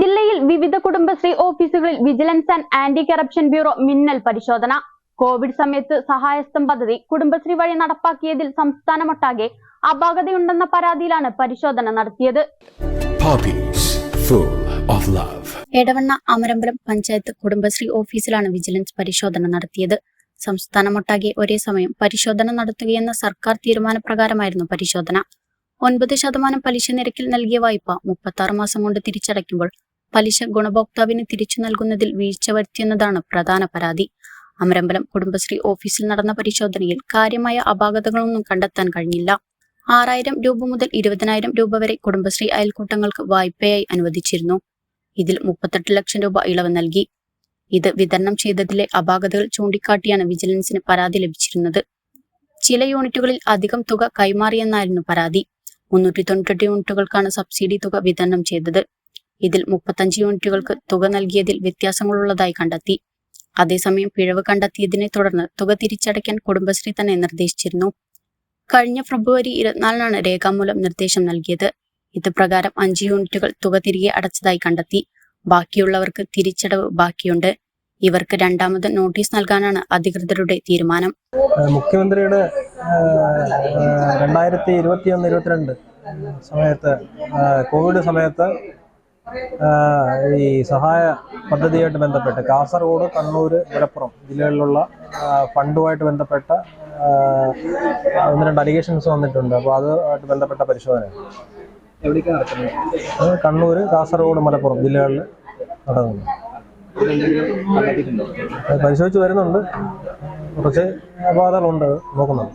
ജില്ലയിൽ വിവിധ കുടുംബശ്രീ ഓഫീസുകളിൽ vigilance and anti corruption bureau മിന്നൽ പരിശോധന. കോവിഡ് സമയത്ത് സഹായസ്ഥം പദ്ധതി കുടുംബശ്രീ വഴി നടപ്പാക്കിയതിൽ സംസ്ഥാനമൊട്ടാകെ അപാകതയുണ്ടെന്ന പരാതിയിലാണ് പരിശോധന നടത്തിയത്. Poppies, full of love. Edavanna Amarambalam panchayat Kudumbashree ഓഫീസിലാണ് വിജിലൻസ് പരിശോധന നടത്തിയത്. സംസ്ഥാനമൊട്ടാകെ ഒരേ സമയം പരിശോധന നടത്തുകയെന്ന സർക്കാർ തീരുമാനപ്രകാരമായിരുന്നു പരിശോധന. ഒൻപത് ശതമാനം പലിശ നിരക്കിൽ നൽകിയ വായ്പ മുപ്പത്തി മാസം കൊണ്ട് തിരിച്ചടയ്ക്കുമ്പോൾ പലിശ ഗുണഭോക്താവിന് തിരിച്ചു നൽകുന്നതിൽ വീഴ്ച വരുത്തിയെന്നതാണ് പ്രധാന പരാതി. അമരമ്പലം കുടുംബശ്രീ ഓഫീസിൽ നടന്ന പരിശോധനയിൽ കാര്യമായ അപാകതകളൊന്നും കണ്ടെത്താൻ കഴിഞ്ഞില്ല. ആറായിരം രൂപ മുതൽ ഇരുപതിനായിരം രൂപ വരെ കുടുംബശ്രീ അയൽക്കൂട്ടങ്ങൾക്ക് വായ്പയായി അനുവദിച്ചിരുന്നു. ഇതിൽ മുപ്പത്തെട്ട് ലക്ഷം രൂപ ഇളവ് നൽകി. ഇത് വിതരണം ചെയ്തതിലെ അപാകതകൾ ചൂണ്ടിക്കാട്ടിയാണ് വിജിലൻസിന് പരാതി ലഭിച്ചിരുന്നത്. ചില യൂണിറ്റുകളിൽ അധികം തുക കൈമാറിയെന്നായിരുന്നു പരാതി. മുന്നൂറ്റി തൊണ്ണൂറ്റെട്ട് യൂണിറ്റുകൾക്കാണ് സബ്സിഡി തുക വിതരണം ചെയ്തത്. ഇതിൽ മുപ്പത്തഞ്ച് യൂണിറ്റുകൾക്ക് തുക നൽകിയതിൽ വ്യത്യാസങ്ങളുള്ളതായി കണ്ടെത്തി. അതേസമയം പിഴവ് കണ്ടെത്തിയതിനെ തുടർന്ന് തുക തിരിച്ചടയ്ക്കാൻ കുടുംബശ്രീ തന്നെ നിർദ്ദേശിച്ചിരുന്നു. കഴിഞ്ഞ ഫെബ്രുവരി ഇരുപത്തിനാലിനാണ് രേഖാമൂലം നിർദ്ദേശം നൽകിയത്. ഇത് പ്രകാരം അഞ്ച് യൂണിറ്റുകൾ തുക തിരികെ അടച്ചതായി കണ്ടെത്തി. ബാക്കിയുള്ളവർക്ക് തിരിച്ചടവ് ബാക്കിയുണ്ട്. ഇവർക്ക് രണ്ടാമത് നോട്ടീസ് നൽകാനാണ് അധികൃതരുടെ തീരുമാനം. മുഖ്യമന്ത്രിയുടെ രണ്ടായിരത്തി ഇരുപത്തി ഒന്ന് ഇരുപത്തിരണ്ട് സമയത്ത് കോവിഡ് സമയത്ത് ഈ സഹായ പദ്ധതിയായിട്ട് ബന്ധപ്പെട്ട് കാസർഗോഡ് കണ്ണൂർ മലപ്പുറം ജില്ലകളിലുള്ള ഫണ്ടുമായിട്ട് ബന്ധപ്പെട്ട ഒന്ന് രണ്ട് അലിഗേഷൻസ് വന്നിട്ടുണ്ട്. അപ്പോൾ അതുമായിട്ട് ബന്ധപ്പെട്ട പരിശോധന കണ്ണൂർ കാസർഗോഡ് മലപ്പുറം ജില്ലകളിൽ നടക്കുന്നു. എന്തെങ്കിലും പരിശോധിച്ച് വരുന്നുണ്ട്. കുറച്ച് അപാകതകളുണ്ട് നോക്കുന്നുണ്ട്.